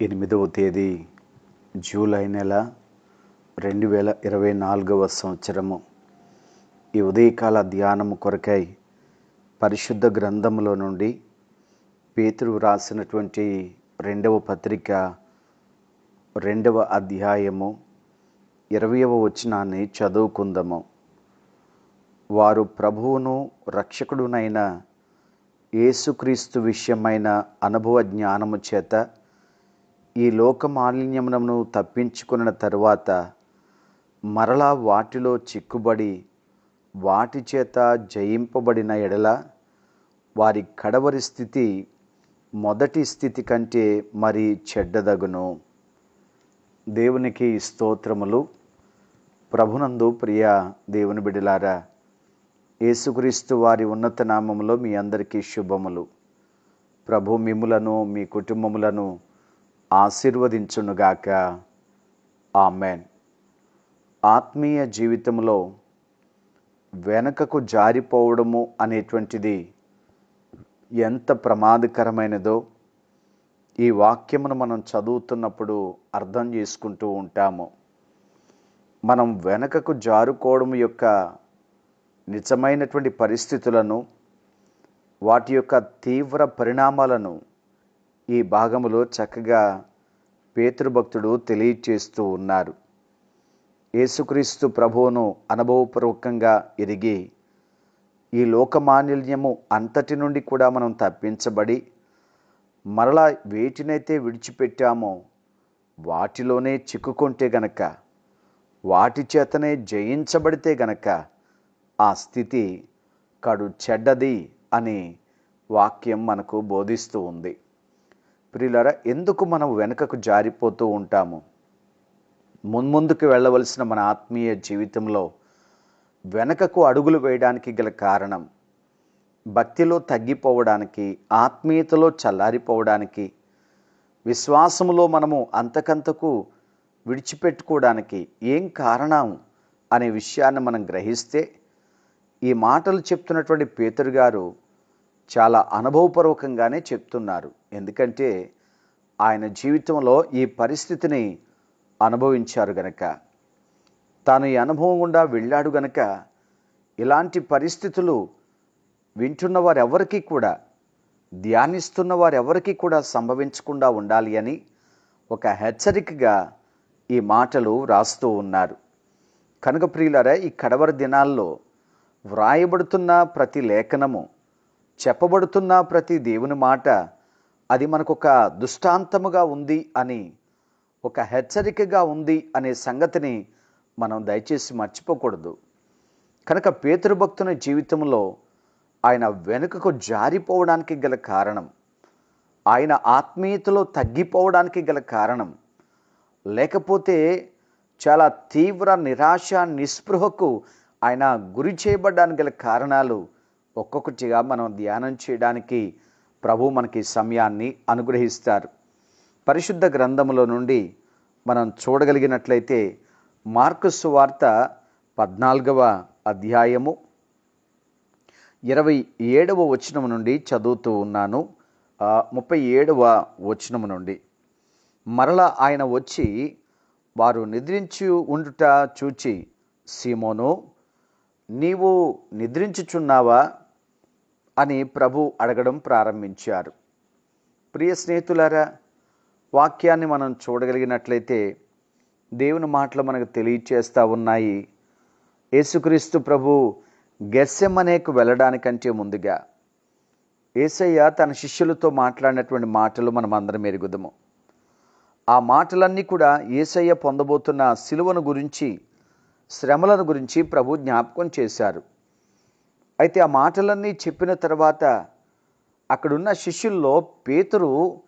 ఎనిమిదవ తేదీ జూలై నెల రెండు వేల ఇరవై నాలుగవ సంవత్సరము. ఈ ఉదయకాల ధ్యానము కొరకై పరిశుద్ధ గ్రంథములో నుండి పేతురు వ్రాసినటువంటి రెండవ పత్రిక రెండవ అధ్యాయము ఇరవయవ వచనాన్ని చదువుకుందాము. వారు ప్రభువును రక్షకుడునైన యేసుక్రీస్తు విషయమైన అనుభవ జ్ఞానము చేత ఈ లోక మాలిన్యమును తప్పించుకున్న తరువాత మరలా వాటిలో చిక్కుబడి వాటి చేత జయింపబడిన ఎడల వారి కడవరి స్థితి మొదటి స్థితి కంటే మరి చెడ్డదగును. దేవునికి స్తోత్రములు. ప్రభునందు ప్రియ దేవుని బిడిలారా యేసుక్రీస్తు వారి ఉన్నత నామములో మీ అందరికీ శుభములు. ప్రభు మిమ్ములను మీ కుటుంబములను ఆశీర్వదించునుగాక. ఆమెన్. ఆత్మీయ జీవితంలో వెనకకు జారిపోవడము అనేటువంటిది ఎంత ప్రమాదకరమైనదో ఈ వాక్యమును మనం చదువుతున్నప్పుడు అర్థం చేసుకుంటూ ఉంటాము. మనం వెనకకు జారుకోవడం యొక్క నిజమైనటువంటి పరిస్థితులను వాటి యొక్క తీవ్ర పరిణామాలను ఈ భాగములో చక్కగా పేతృభక్తుడు తెలియచేస్తూ ఉన్నారు. యేసుక్రీస్తు ప్రభువును అనుభవపూర్వకంగా ఎరిగి ఈ లోకమాలిన్యము అంతటి నుండి కూడా మనం తప్పించబడి మరలా వేటినైతే విడిచిపెట్టామో వాటిలోనే చిక్కుకుంటే గనక వాటి చేతనే జయించబడితే గనక ఆ స్థితి కడు చెడ్డది అని వాక్యం మనకు బోధిస్తూ ఉంది. ప్రియులరా ఎందుకు మనం వెనుకకు జారిపోతూ ఉంటాము? మున్ముందుకు వెళ్ళవలసిన మన ఆత్మీయ జీవితంలో వెనకకు అడుగులు వేయడానికి గల కారణం భక్తిలో తగ్గిపోవడానికి ఆత్మీయతలో చల్లారిపోవడానికి విశ్వాసములో మనము అంతకంతకు విడిచిపెట్టుకోవడానికి ఏం కారణం అనే విషయాన్ని మనం గ్రహిస్తే ఈ మాటలు చెప్తున్నటువంటి పేతురు గారు చాలా అనుభవపూర్వకంగానే చెప్తున్నారు. ఎందుకంటే ఆయన జీవితంలో ఈ పరిస్థితిని అనుభవించారు గనక. తాను ఈ అనుభవం గుండా వెళ్ళాడు గనక ఇలాంటి పరిస్థితులు వింటున్న వారెవరికీ కూడా ధ్యానిస్తున్న వారెవరికీ కూడా సంభవించకుండా ఉండాలి అని ఒక హెచ్చరికగా ఈ మాటలు రాస్తూ ఉన్నారు. కనుక ప్రియులరా ఈ కడవర దినాల్లో వ్రాయబడుతున్న ప్రతి లేఖనము చెప్పబడుతున్న ప్రతి దేవుని మాట అది మనకొక దృష్టాంతముగా దుష్టాంతముగా ఉంది అని ఒక హెచ్చరికగా ఉంది అనే సంగతిని మనం దయచేసి మర్చిపోకూడదు. కనుక పేతృభక్తుని జీవితంలో ఆయన వెనుకకు జారిపోవడానికి గల కారణం ఆయన ఆత్మీయతలో తగ్గిపోవడానికి గల కారణం లేకపోతే చాలా తీవ్ర నిరాశ నిస్పృహకు ఆయన గురి చేయబడ్డానికి గల కారణాలు ఒక్కొక్కటిగా మనం ధ్యానం చేయడానికి ప్రభు మనకి సమయాన్ని అనుగ్రహిస్తారు. పరిశుద్ధ గ్రంథములో నుండి మనం చూడగలిగినట్లయితే మార్కుసు వార్త పద్నాలుగవ అధ్యాయము ఇరవై ఏడవ వచనం నుండి చదువుతూ ఉన్నాను. ముప్పై ఏడవ వచనము నుండి. మరలా ఆయన వచ్చి వారు నిద్రించి ఉండుట చూచి సీమోను నీవు నిద్రించుచున్నావా అని ప్రభు అడగడం ప్రారంభించారు. ప్రియ స్నేహితులారా వాక్యాన్ని మనం చూడగలిగినట్లయితే దేవుని మాటలు మనకు తెలియచేస్తూ ఉన్నాయి. యేసుక్రీస్తు ప్రభు గెస్సెమ్మనేకు వెళ్ళడానికంటే ముందుగా ఏసయ్య తన శిష్యులతో మాట్లాడినటువంటి మాటలు మనం అందరం ఎరుగుదము. ఆ మాటలన్నీ కూడా ఏసయ్య పొందబోతున్న సిలువను గురించి శ్రమలను గురించి ప్రభు జ్ఞాపకం చేశారు. అయితే ఆ మాటలన్నీ చెప్పిన తర్వాత అక్కడున్న శిష్యుల్లో పేతురు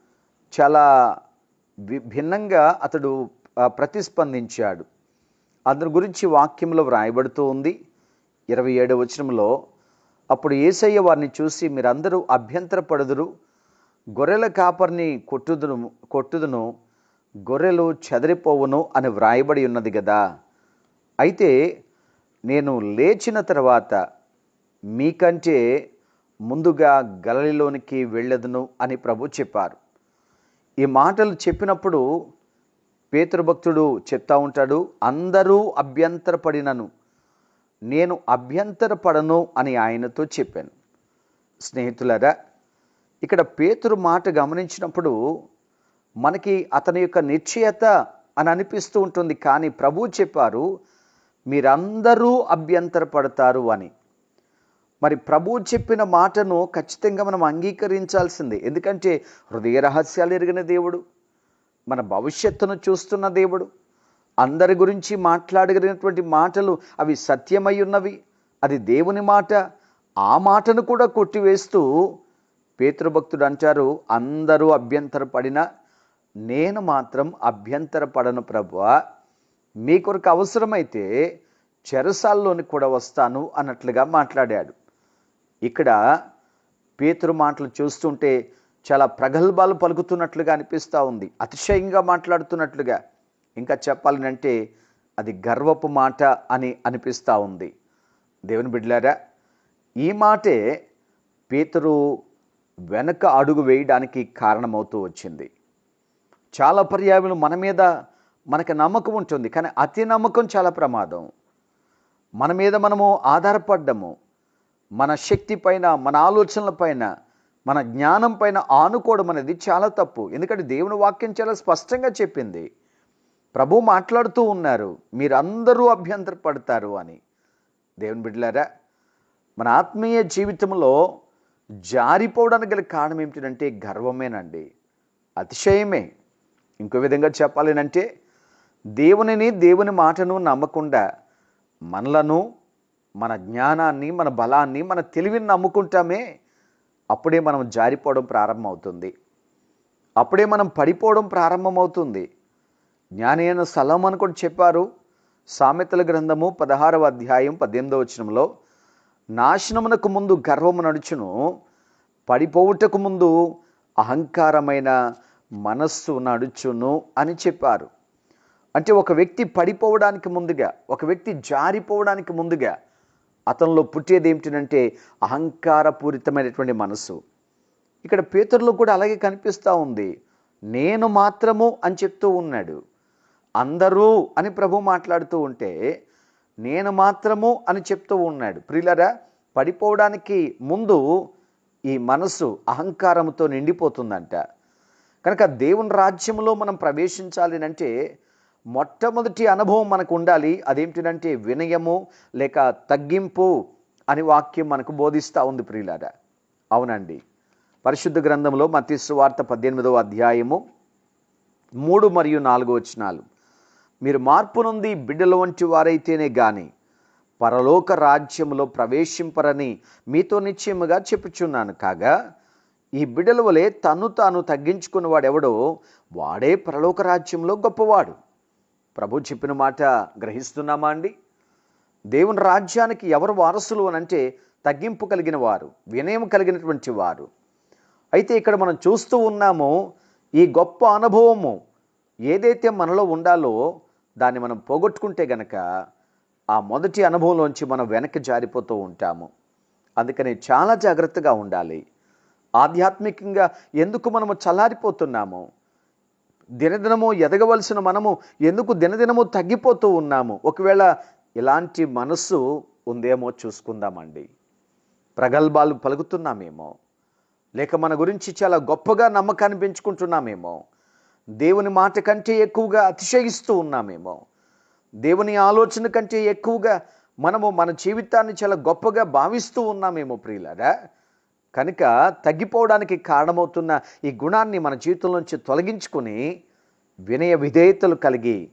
చాలా భిన్నంగా అతడు ప్రతిస్పందించాడు. అతని గురించి వాక్యంలో వ్రాయబడుతూ ఉంది. ఇరవై ఏడవ వచనంలో అప్పుడు ఏసయ్య వారిని చూసి మీరందరూ అభ్యంతరపడుదురు. గొర్రెల కాపర్ని కొట్టుదును కొట్టుదును. గొర్రెలు చెదరిపోవును అని వ్రాయబడి ఉన్నది కదా అయితే నేను లేచిన తర్వాత మీకంటే ముందుగా గలలిలోనికి వెళ్ళదును అని ప్రభు చెప్పారు. ఈ మాటలు చెప్పినప్పుడు పేతృభక్తుడు చెప్తా ఉంటాడు అందరూ అభ్యంతరపడినను. నేను అభ్యంతరపడను అని ఆయనతో చెప్పాను. స్నేహితులరా ఇక్కడ పేతురు మాట గమనించినప్పుడు మనకి అతని యొక్క నిశ్చయత అని అనిపిస్తూ ఉంటుంది. కానీ ప్రభు చెప్పారు మీరందరూ అభ్యంతరపడతారు అని. మరి ప్రభు చెప్పిన మాటను ఖచ్చితంగా మనం అంగీకరించాల్సిందే. ఎందుకంటే హృదయ రహస్యాలు ఎరిగిన దేవుడు మన భవిష్యత్తును చూస్తున్న దేవుడు అందరి గురించి మాట్లాడగలిగినటువంటి మాటలు అవి సత్యమై ఉన్నవి. అది దేవుని మాట. ఆ మాటను కూడా కొట్టివేస్తూ పేతృభక్తుడు అంటారు అందరూ అభ్యంతరపడిన నేను మాత్రం అభ్యంతరపడను ప్రభువా మీ కొరకు అవసరమైతే చెరసాల్లోని కూడా వస్తాను అన్నట్లుగా మాట్లాడాడు. ఇక్కడ పేతురు మాటలు చూస్తుంటే చాలా ప్రగల్భాలు పలుకుతున్నట్లుగా అనిపిస్తూ ఉంది. అతిశయంగా మాట్లాడుతున్నట్లుగా. ఇంకా చెప్పాలంటే అది గర్వపు మాట అని అనిపిస్తూ ఉంది. దేవుని బిడ్డలారా ఈ మాటే పేతురు వెనక అడుగు వేయడానికి కారణమవుతూ వచ్చింది. చాలా పర్యాయములు మన మీద మనకి నమ్మకం ఉంటుంది కానీ అతి నమ్మకం చాలా ప్రమాదం. మన మీద మనము ఆధారపడ్డము మన శక్తి పైన మన ఆలోచనల పైన మన జ్ఞానం పైన ఆనుకోవడం అనేది చాలా తప్పు. ఎందుకంటే దేవుని వాక్యం చాలా స్పష్టంగా చెప్పింది. ప్రభు మాట్లాడుతూ ఉన్నారు మీరందరూ అభ్యంతరపడతారు అని. దేవుని బిడ్డలారా మన ఆత్మీయ జీవితంలో జారిపోవడానికి గల కారణం ఏమిటంటే గర్వమేనండి. అతిశయమే. ఇంకో విధంగా చెప్పాలి దేవునిని దేవుని మాటను నమ్మకుండా మనలను మన జ్ఞానాన్ని మన బలాన్ని మన తెలివిని నమ్ముకుంటామే అప్పుడే మనం జారిపోవడం ప్రారంభమవుతుంది. అప్పుడే మనం పడిపోవడం ప్రారంభమవుతుంది. జ్ఞాని అయిన స్థలం అని కూడా చెప్పారు సామెతల గ్రంథము పదహారవ అధ్యాయం పద్దెనిమిదవ వచనంలో నాశనమునకు ముందు గర్వము నడుచును పడిపోవుటకు ముందు అహంకారమైన మనస్సు నడుచును అని చెప్పారు. అంటే ఒక వ్యక్తి పడిపోవడానికి ముందుగా ఒక వ్యక్తి జారిపోవడానికి ముందుగా అతనిలో పుట్టేది ఏమిటంటే అహంకారపూరితమైనటువంటి మనసు ఇక్కడ పేతుర్లో కూడా అలాగే కనిపిస్తూ ఉంది. నేను మాత్రము అని చెప్తూ ఉన్నాడు. అందరూ అని ప్రభు మాట్లాడుతూ ఉంటే నేను మాత్రము అని చెప్తూ ఉన్నాడు. ప్రియులరా పడిపోవడానికి ముందు ఈ మనసు అహంకారంతో నిండిపోతుందంట. కనుక దేవుని రాజ్యంలో మనం ప్రవేశించాలి అంటే మొట్టమొదటి అనుభవం మనకు ఉండాలి అదేంటిదంటే వినయము లేక తగ్గింపు అని వాక్యం మనకు బోధిస్తూ ఉంది ప్రియులాడ అవునండి. పరిశుద్ధ గ్రంథంలో మతీసు వార్త పద్దెనిమిదవ అధ్యాయము మూడు మరియు నాలుగు వచనాలు. మీరు మార్పు నుండి బిడ్డల వంటి వారైతేనే కానీ పరలోక రాజ్యంలో ప్రవేశింపరని మీతో నిశ్చయముగా చెప్పుచున్నాను. కాగా ఈ బిడ్డల వలె తను తాను తగ్గించుకున్న వాడెవడో వాడే పరలోక రాజ్యంలో గొప్పవాడు. ప్రభు చెప్పిన మాట గ్రహిస్తున్నామా అండి? దేవుని రాజ్యానికి ఎవరు వారసులు అని అంటే తగ్గింపు కలిగిన వారు వినయం కలిగినటువంటి వారు. అయితే ఇక్కడ మనం చూస్తూ ఉన్నామో ఈ గొప్ప అనుభవము ఏదైతే మనలో ఉండాలో దాన్ని మనం పోగొట్టుకుంటే గనక ఆ మొదటి అనుభవంలోంచి మనం వెనక్కి జారిపోతూ ఉంటాము. అందుకని చాలా జాగ్రత్తగా ఉండాలి. ఆధ్యాత్మికంగా ఎందుకు మనము చల్లారిపోతున్నాము? దినదినము ఎదగవలసిన మనము ఎందుకు దినదినము తగ్గిపోతూ ఉన్నాము? ఒకవేళ ఇలాంటి మనస్సు ఉందేమో చూసుకుందామండి. ప్రగల్భాలు పలుకుతున్నామేమో. లేక మన గురించి చాలా గొప్పగా నమ్మకాన్ని పెంచుకుంటున్నామేమో దేవుని మాట కంటే ఎక్కువగా అతిశయిస్తూ ఉన్నామేమో. దేవుని ఆలోచన కంటే ఎక్కువగా మనము మన జీవితాన్ని చాలా గొప్పగా భావిస్తూ ఉన్నామేమో ప్రియులరా. కనుక తగ్గిపోవడానికి కారణమవుతున్న ఈ గుణాన్ని మన జీవితంలోంచి తొలగించుకొని వినయ విధేయతలు కలిగి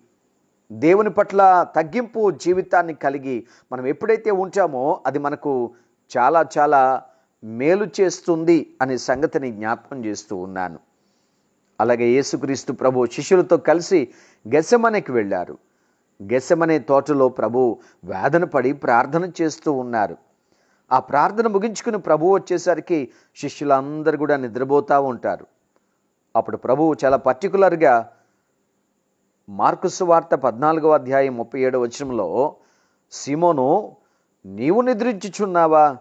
దేవుని పట్ల తగ్గింపు జీవితాన్ని కలిగి మనం ఎప్పుడైతే ఉంటామో అది మనకు చాలా చాలా మేలు చేస్తుంది అనే సంగతిని జ్ఞాపకం చేస్తూ ఉన్నాను. అలాగే యేసుక్రీస్తు ప్రభు శిష్యులతో కలిసి గెసమనేకి వెళ్ళారు. గెసమనే తోటలో ప్రభు వేదన పడి ప్రార్థన చేస్తూ ఉన్నారు. ఆ ప్రార్థన ముగించుకుని ప్రభువు వచ్చేసరికి శిష్యులందరూ కూడా నిద్రపోతూ ఉంటారు. అప్పుడు ప్రభువు చాలా పర్టికులర్గా మార్కుసు వార్త పద్నాలుగవ అధ్యాయం ముప్పై ఏడవ వచనంలో సీమోను నీవు నిద్రించుచున్నావా?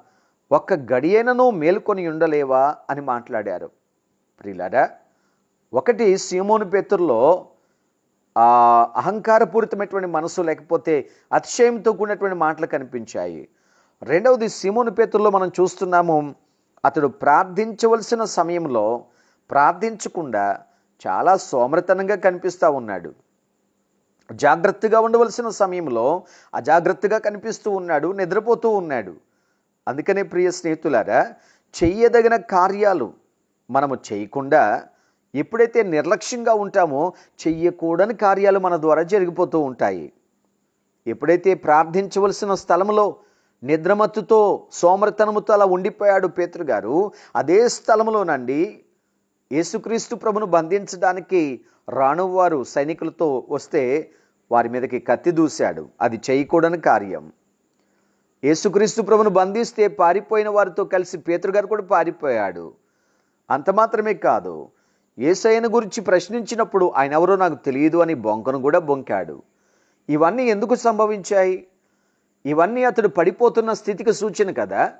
ఒక్క గడియైనను మేల్కొని ఉండలేవా? అని మాట్లాడారు. ప్రియులారా ఒకటి సీమోను పేతుల్లో అహంకారపూరితమైనటువంటి మనసు లేకపోతే అతిశయంతో కూడినటువంటి మాటలు కనిపించాయి. రెండవది సీమోను పేతుల్లో మనం చూస్తున్నాము అతడు ప్రార్థించవలసిన సమయంలో ప్రార్థించకుండా చాలా సోమరితనంగా కనిపిస్తూ ఉన్నాడు. జాగ్రత్తగా ఉండవలసిన సమయంలో అజాగ్రత్తగా కనిపిస్తూ ఉన్నాడు నిద్రపోతూ ఉన్నాడు. అందుకనే ప్రియ స్నేహితులారా చెయ్యదగిన కార్యాలు మనము చేయకుండా ఎప్పుడైతే నిర్లక్ష్యంగా ఉంటామో చెయ్యకూడని కార్యాలు మన ద్వారా జరిగిపోతూ ఉంటాయి. ఎప్పుడైతే ప్రార్థించవలసిన స్థలంలో నిద్రమత్తుతో సోమరితనముతో అలా ఉండిపోయాడు పేతృగారు గారు. అదే స్థలంలోనండి యేసుక్రీస్తు ప్రభును బంధించడానికి రానువారు సైనికులతో వస్తే వారి మీదకి కత్తి దూశాడు. అది చేయకూడని కార్యం. యేసుక్రీస్తు ప్రభును బంధిస్తే పారిపోయిన వారితో కలిసి పేతృగారు కూడా పారిపోయాడు. అంత మాత్రమే కాదు ఏసైన గురించి ప్రశ్నించినప్పుడు ఆయన ఎవరో నాకు తెలియదు అని బొంకను కూడా బొంకాడు. ఇవన్నీ ఎందుకు సంభవించాయి? ఇవన్నీ అతడు పడిపోతున్న స్థితికి సూచన కదా?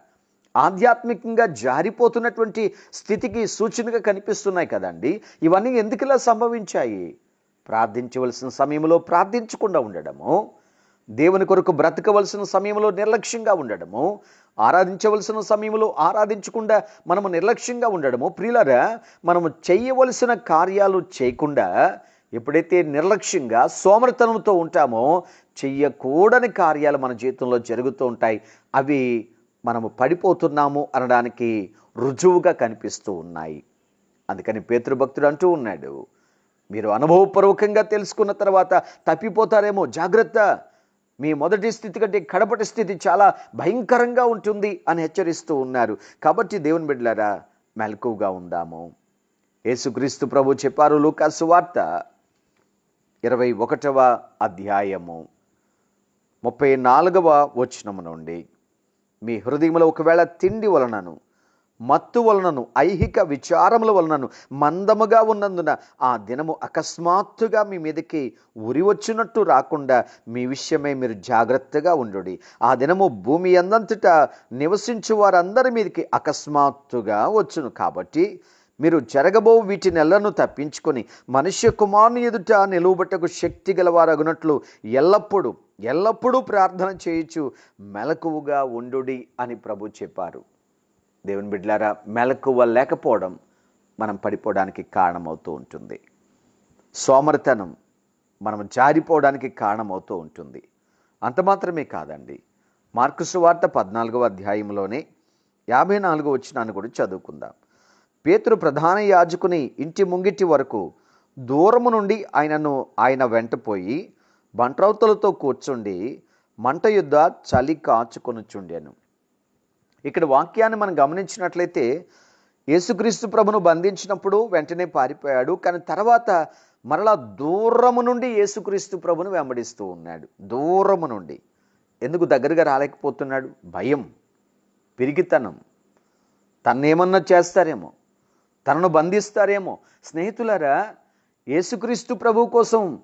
ఆధ్యాత్మికంగా జారిపోతున్నటువంటి స్థితికి సూచనగా కనిపిస్తున్నాయి కదండి. ఇవన్నీ ఎందుకులా సంభవించాయి? ప్రార్థించవలసిన సమయంలో ప్రార్థించకుండా ఉండడము దేవుని కొరకు బ్రతకవలసిన సమయంలో నిర్లక్ష్యంగా ఉండడము ఆరాధించవలసిన సమయంలో ఆరాధించకుండా మనము నిర్లక్ష్యంగా ఉండడము. ప్రియులరా మనము చేయవలసిన కార్యాలు చేయకుండా ఎప్పుడైతే నిర్లక్ష్యంగా సోమరితనంతో ఉంటామో చెయ్యకూడని కార్యాలు మన జీవితంలో జరుగుతూ ఉంటాయి. అవి మనము పడిపోతున్నాము అనడానికి రుజువుగా కనిపిస్తూ ఉన్నాయి. అందుకని పేతృభక్తుడు అంటూ ఉన్నాడు మీరు అనుభవపూర్వకంగా తెలుసుకున్న తర్వాత తప్పిపోతారేమో జాగ్రత్త. మీ మొదటి స్థితి కంటే కడపటి స్థితి చాలా భయంకరంగా ఉంటుంది అని హెచ్చరిస్తూ ఉన్నారు. కాబట్టి దేవుని బిడ్డలారా మెలకువగా ఉందాము. యేసుక్రీస్తు ప్రభు చెప్పారు లూకాసు వార్త ఇరవై ఒకటవ అధ్యాయము. ముప్పై నాలుగవ వచనము నుండి మీ హృదయంలో ఒకవేళ తిండి వలనను మత్తు వలనను ఐహిక విచారముల వలనను మందముగా ఉన్నందున ఆ దినము అకస్మాత్తుగా మీ మీదకి ఉరి వచ్చినట్టు రాకుండా మీ విషయమై మీరు జాగ్రత్తగా ఉండు ఆ దినము భూమి అందంతటా నివసించు వారందరి మీదకి అకస్మాత్తుగా వచ్చును. కాబట్టి మీరు జరగబో వీటి నెలను తప్పించుకొని మనుష్య కుమారుని ఎదుట నిలువబట్టకు శక్తి గలవారగునట్లు ఎల్లప్పుడూ ఎల్లప్పుడూ ప్రార్థన చేయొచ్చు మెలకువగా ఉండుడి అని ప్రభు చెప్పారు. దేవుని బిడ్లారా మెలకువ లేకపోవడం మనం పడిపోవడానికి కారణమవుతూ ఉంటుంది. సోమరితనం మనం జారిపోవడానికి కారణమవుతూ ఉంటుంది. అంత మాత్రమే కాదండి. మార్కుసు వార్త పద్నాలుగవ అధ్యాయంలోనే యాభై నాలుగో వచ్చినాన్ని కూడా చదువుకుందాం. పేతురు ప్రధాన యాజకుని ఇంటి ముంగిటి వరకు దూరము నుండి ఆయనను ఆయన వెంటపోయి బంట్రౌతలతో కూర్చుండి మంట యుద్ధ చలి కాచుకొనుచుండాను. ఇక్కడ వాక్యాన్ని మనం గమనించినట్లయితే యేసుక్రీస్తు ప్రభును బంధించినప్పుడు వెంటనే పారిపోయాడు కానీ తర్వాత మరలా దూరము నుండి యేసుక్రీస్తు ప్రభును వెంబడిస్తూ ఉన్నాడు. దూరము నుండి. ఎందుకు దగ్గరగా రాలేకపోతున్నాడు? భయం పిరిగితనం తన్నేమన్నా చేస్తారేమో. తనను బంధిస్తారేమో. స్నేహితులారా యేసుక్రీస్తు ప్రభు కోసం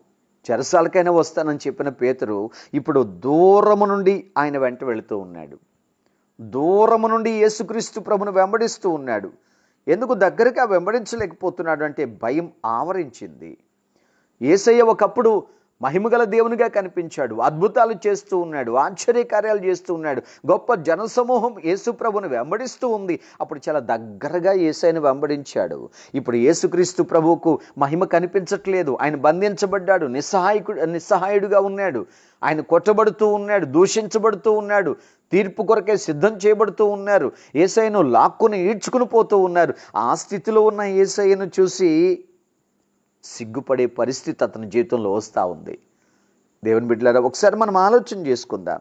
చెరసాలకైనా వస్తానని చెప్పిన పేతురు ఇప్పుడు దూరము నుండి ఆయన వెంట వెళుతూ ఉన్నాడు. దూరము నుండి యేసుక్రీస్తు ప్రభును వెంబడిస్తూ ఉన్నాడు. ఎందుకు దగ్గరగా వెంబడించలేకపోతున్నాడు అంటే భయం ఆవరించింది. ఏసయ్య ఒకప్పుడు మహిమగల దేవునిగా కనిపించాడు. అద్భుతాలు చేస్తూ ఉన్నాడు. ఆశ్చర్యకార్యాలు చేస్తూ ఉన్నాడు. గొప్ప జనసమూహం యేసుప్రభుని వెంబడిస్తూ ఉంది. అప్పుడు చాలా దగ్గరగా ఏసైని వెంబడించాడు. ఇప్పుడు యేసుక్రీస్తు ప్రభువుకు మహిమ కనిపించట్లేదు. ఆయన బంధించబడ్డాడు. నిస్సహాయకుడు నిస్సహాయుడుగా ఉన్నాడు. ఆయన కొట్టబడుతూ ఉన్నాడు. దూషించబడుతూ ఉన్నాడు. తీర్పు కొరకే సిద్ధం చేయబడుతూ ఉన్నారు. ఏసైను లాక్కుని ఈడ్చుకుని పోతూ ఉన్నారు. ఆ స్థితిలో ఉన్న ఏసైను చూసి సిగ్గుపడే పరిస్థితి అతని జీవితంలో వస్తూ ఉంది. దేవుని బిడ్డలారా ఒకసారి మనం ఆలోచన చేసుకుందాం.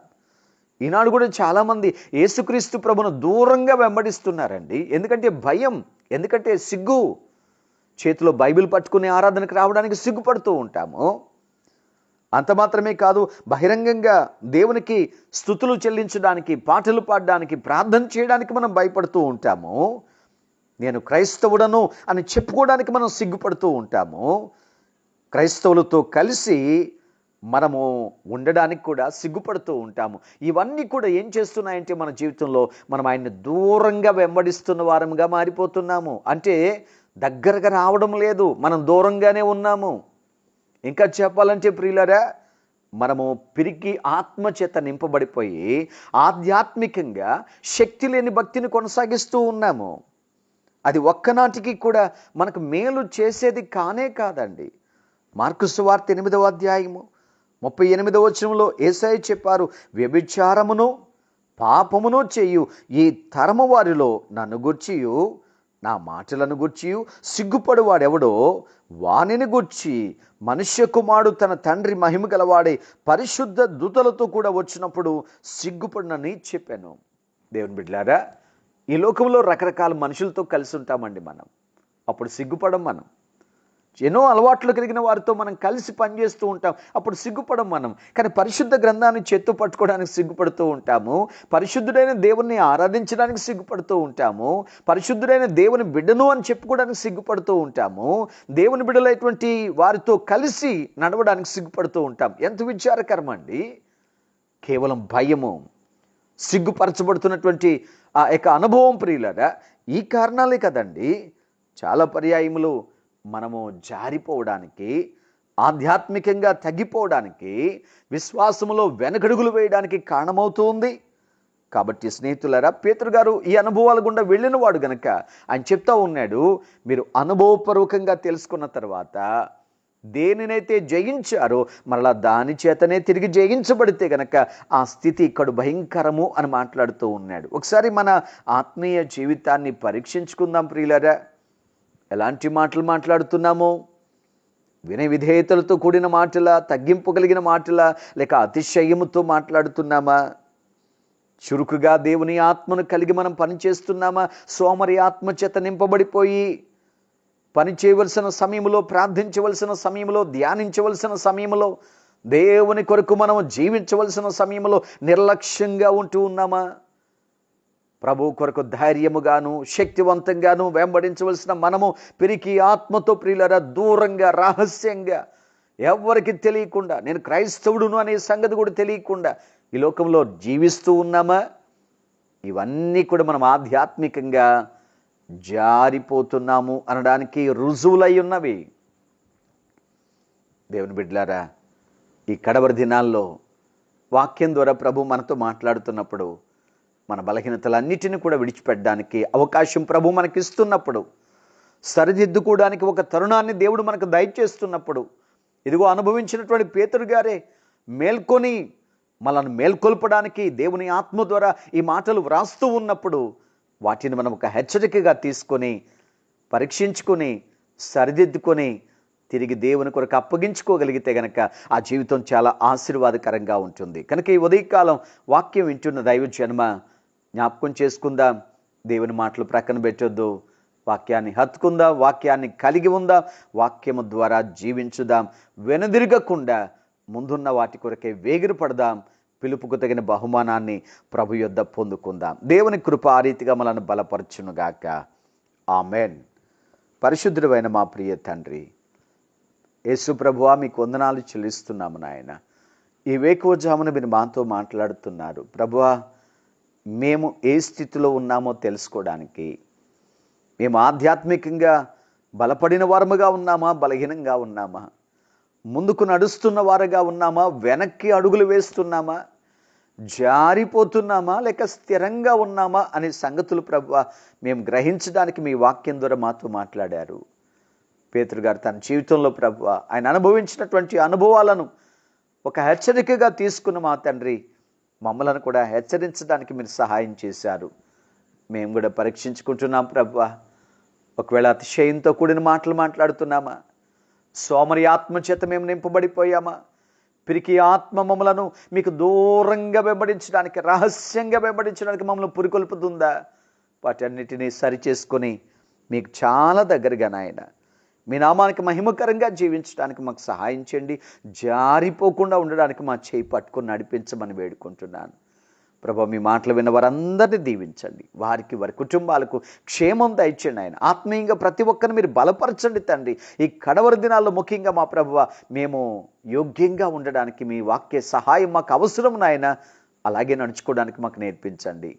ఈనాడు కూడా చాలామంది యేసుక్రీస్తు ప్రభును దూరంగా వెంబడిస్తున్నారండి. ఎందుకంటే భయం ఎందుకంటే సిగ్గు. చేతిలో బైబిల్ పట్టుకుని ఆరాధనకు రావడానికి సిగ్గుపడుతూ ఉంటాము. అంత మాత్రమే కాదు బహిరంగంగా దేవునికి స్థుతులు చెల్లించడానికి పాటలు పాడడానికి ప్రార్థన చేయడానికి మనం భయపడుతూ ఉంటాము. నేను క్రైస్తవుడను అని చెప్పుకోవడానికి మనం సిగ్గుపడుతూ ఉంటాము. క్రైస్తవులతో కలిసి మనము ఉండడానికి కూడా సిగ్గుపడుతూ ఉంటాము. ఇవన్నీ కూడా ఏం చేస్తున్నాయంటే మన జీవితంలో మనం ఆయన్ని దూరంగా వెంబడిస్తున్న వారంగా మారిపోతున్నాము. అంటే దగ్గరగా రావడం లేదు మనం దూరంగానే ఉన్నాము. ఇంకా చెప్పాలంటే ప్రియులరా మనము పిరికి ఆత్మ చేత నింపబడిపోయి ఆధ్యాత్మికంగా శక్తి లేని భక్తిని కొనసాగిస్తూ ఉన్నాము. అది ఒక్కనాటికి కూడా మనకు మేలు చేసేది కానే కాదండి. మార్కు సువార్త ఎనిమిదవ అధ్యాయము ముప్పై ఎనిమిదవ వచనంలో ఏసై చెప్పారు వ్యభిచారమును పాపమును చేయు ఈ తరము వారిలో నన్ను గుర్చియు నా మాటలను గుర్చియు. సిగ్గుపడు వాడెవడో వానిని గుర్చి మనుష్య కుమారుడు తన తండ్రి మహిమ గలవాడే పరిశుద్ధ దూతలతో కూడా వచ్చినప్పుడు సిగ్గుపడినని చెప్పాను. దేవుని బిడ్లారా ఈ లోకంలో రకరకాల మనుషులతో కలిసి ఉంటామండి మనం. అప్పుడు సిగ్గుపడం మనం. ఎన్నో అలవాట్లు కలిగిన వారితో మనం కలిసి పనిచేస్తూ ఉంటాం. అప్పుడు సిగ్గుపడం మనం. కానీ పరిశుద్ధ గ్రంథాన్ని చేత్తు పట్టుకోవడానికి సిగ్గుపడుతూ ఉంటాము. పరిశుద్ధుడైన దేవుణ్ణి ఆరాధించడానికి సిగ్గుపడుతూ ఉంటాము. పరిశుద్ధుడైన దేవుని బిడ్డను అని చెప్పుకోవడానికి సిగ్గుపడుతూ ఉంటాము. దేవుని బిడ్డలైనటువంటి వారితో కలిసి నడవడానికి సిగ్గుపడుతూ ఉంటాం. ఎంత విచారకరం అండి కేవలం భయము. సిగ్గుపరచబడుతున్నటువంటి ఆ యొక్క అనుభవం ప్రియులరా ఈ కారణాలే కదండి చాలా పర్యాయములు మనము జారిపోవడానికి ఆధ్యాత్మికంగా తగ్గిపోవడానికి విశ్వాసములో వెనకడుగులు వేయడానికి కారణమవుతుంది కాబట్టి స్నేహితులరా పేతురు గారు ఈ అనుభవాల గుండా వెళ్ళినవాడు గనక ఆయన చెప్తా ఉన్నాడు మీరు అనుభవపూర్వకంగా తెలుసుకున్న తర్వాత దేనినైతే జయించారో మరలా దాని చేతనే తిరిగి జయించబడితే గనక ఆ స్థితి ఇక్కడ భయంకరము అని మాట్లాడుతూ ఉన్నాడు. ఒకసారి మన ఆత్మీయ జీవితాన్ని పరీక్షించుకుందాం ప్రియులరా. ఎలాంటి మాటలు మాట్లాడుతున్నామో? వినయ విధేయతలతో కూడిన మాటల? తగ్గింపు కలిగిన మాటల? లేక అతిశయముతో మాట్లాడుతున్నామా? చురుకుగా దేవుని ఆత్మను కలిగి మనం పనిచేస్తున్నామా? సోమరి ఆత్మ చేత నింపబడిపోయి పని చేయవలసిన సమయంలో ప్రార్థించవలసిన సమయంలో ధ్యానించవలసిన సమయంలో దేవుని కొరకు మనం జీవించవలసిన సమయంలో నిర్లక్ష్యంగా ఉంటూ ఉన్నామా? ప్రభు కొరకు ధైర్యముగాను శక్తివంతంగాను వెంబడించవలసిన మనము పిరికి ఆత్మతో ప్రియులరా దూరంగా రహస్యంగా ఎవరికి తెలియకుండా నేను క్రైస్తవుడును అనే సంగతి కూడా తెలియకుండా ఈ లోకంలో జీవిస్తూ ఉన్నామా? ఇవన్నీ కూడా మనం ఆధ్యాత్మికంగా జారిపోతున్నాము అనడానికి రుజువులై ఉన్నవి దేవుని బిడ్డలారా ఈ కడవరి దినాల్లో వాక్యం ద్వారా ప్రభు మనతో మాట్లాడుతున్నప్పుడు మన బలహీనతలన్నిటిని కూడా విడిచిపెట్టడానికి అవకాశం ప్రభు మనకిస్తున్నప్పుడు సరిదిద్దుకోవడానికి ఒక తరుణాన్ని దేవుడు మనకు దయచేస్తున్నప్పుడు ఇదిగో అనుభవించినటువంటి పేతురు గారే మేల్కొని మనల్ని మేల్కొల్పడానికి దేవుని ఆత్మ ద్వారా ఈ మాటలు వ్రాస్తూ ఉన్నప్పుడు వాటిని మనం ఒక హెచ్చరికగా తీసుకొని పరీక్షించుకొని సరిదిద్దుకొని తిరిగి దేవుని కొరకు అప్పగించుకోగలిగితే గనక ఆ జీవితం చాలా ఆశీర్వాదకరంగా ఉంటుంది. కనుక ఈ ఉదయకాలం వాక్యం వింటున్న దైవ జన్మ జ్ఞాపకం చేసుకుందాం. దేవుని మాటలు ప్రక్కన పెట్టొద్దు. వాక్యాన్ని హత్తుకుందాం. వాక్యాన్ని కలిగి ఉందాం. వాక్యము ద్వారా జీవించుదాం. వెనుదిరగకుండా ముందున్న వాటి కొరకే వేగిరి పడదాం పిలుపుకు తగిన బహుమానాన్ని ప్రభు యొద్ద పొందుకుందాం. దేవుని కృప ఆ రీతిగా మనల్ని బలపరచునుగాక. ఆమెన్. పరిశుద్ధుడైన మా ప్రియ తండ్రి యేసు ప్రభువా మీకు వందనాలు చెల్లిస్తున్నాము నాయన. ఈ వేకువజామున మీరు మాతో మాట్లాడుతున్నారు. ప్రభువా మేము ఏ స్థితిలో ఉన్నామో తెలుసుకోవడానికి మేము ఆధ్యాత్మికంగా బలపడిన వారముగా ఉన్నామా బలహీనంగా ఉన్నామా ముందుకు నడుస్తున్న వారుగా ఉన్నామా వెనక్కి అడుగులు వేస్తున్నామా జారిపోతున్నామా లేక స్థిరంగా ఉన్నామా అనే సంగతులు ప్రభు మేము గ్రహించడానికి మీ వాక్యం ద్వారా మాతో మాట్లాడారు. పేతృగారు తన జీవితంలో ప్రభు ఆయన అనుభవించినటువంటి అనుభవాలను ఒక హెచ్చరికగా తీసుకున్న మా తండ్రి మమ్మలను కూడా హెచ్చరించడానికి మీరు సహాయం చేశారు. మేము కూడా పరీక్షించుకుంటున్నాం ప్రభు. ఒకవేళ అతిశయంతో కూడిన మాటలు మాట్లాడుతున్నామా? సోమరి ఆత్మ చేత మేము నింపబడిపోయామా? పిరికి ఆత్మ మమ్మలను మీకు దూరంగా వెంబడించడానికి రహస్యంగా వెంబడించడానికి మమ్మల్ని పురికొల్పుతుందా? వాటన్నిటినీ సరిచేసుకొని మీకు చాలా దగ్గరగా నాయన మీ నామానికి మహిమకరంగా జీవించడానికి మాకు సహాయం చేయండి. జారిపోకుండా ఉండడానికి మా చేయి పట్టుకొని నడిపించమని వేడుకుంటున్నాను. ప్రభా మీ మాటలు విన్న వారందరినీ దీవించండి. వారికి వారి కుటుంబాలకు క్షేమం దయచండి ఆయన. ఆత్మీయంగా ప్రతి ఒక్కరిని మీరు బలపరచండి తండ్రి. ఈ కడవరి దినాల్లో ముఖ్యంగా మా ప్రభువ మేము యోగ్యంగా ఉండడానికి మీ వాక్య సహాయం మాకు అవసరం నాయన. అలాగే నడుచుకోవడానికి మాకు నేర్పించండి.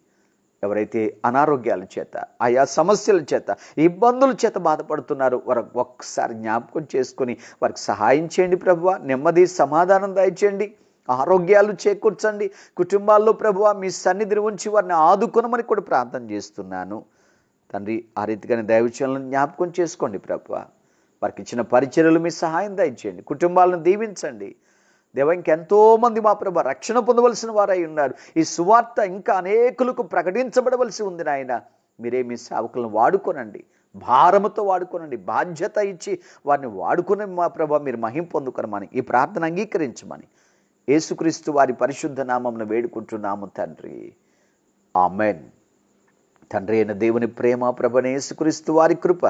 ఎవరైతే అనారోగ్యాల చేత ఆయా సమస్యల చేత ఇబ్బందుల చేత బాధపడుతున్నారో వారు ఒక్కసారి జ్ఞాపకం చేసుకొని వారికి సహాయం చేయండి ప్రభువ నెమ్మది సమాధానం దయచేయండి. ఆరోగ్యాలు చేకూర్చండి. కుటుంబాల్లో ప్రభువ మీ సన్నిధిని ఉంచి వారిని ఆదుకొనమని కూడా ప్రార్థన చేస్తున్నాను. తండ్రి ఆ రీతిగానే దైవచలను జ్ఞాపకం చేసుకోండి ప్రభువ. వారికి ఇచ్చిన పరిచర్యలు మీ సహాయం దయచేయండి. కుటుంబాలను దీవించండి. దేవ ఇంకెంతోమంది మా ప్రభ రక్షణ పొందవలసిన వారై ఉన్నారు. ఈ సువార్త ఇంకా అనేకులకు ప్రకటించబడవలసి ఉంది నాయన. మీరే మీ సేవకులను వాడుకోనండి. భారముతో వాడుకోనండి. బాధ్యత ఇచ్చి వారిని వాడుకుని మా ప్రభ మీరు మహిం పొందుకొనమని ఈ ప్రార్థన అంగీకరించమని యేసుక్రీస్తు వారి పరిశుద్ధ నామంను వేడుకుంటున్నాము తండ్రి. ఆమెన్. తండ్రి అయిన దేవుని ప్రేమ ప్రభన యేసుక్రీస్తు వారి కృప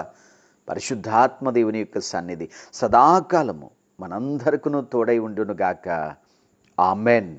పరిశుద్ధాత్మ దేవుని యొక్క సన్నిధి. సదాకాలము మనందరికను తోడై ఉండునుగాక. ఆమెన్.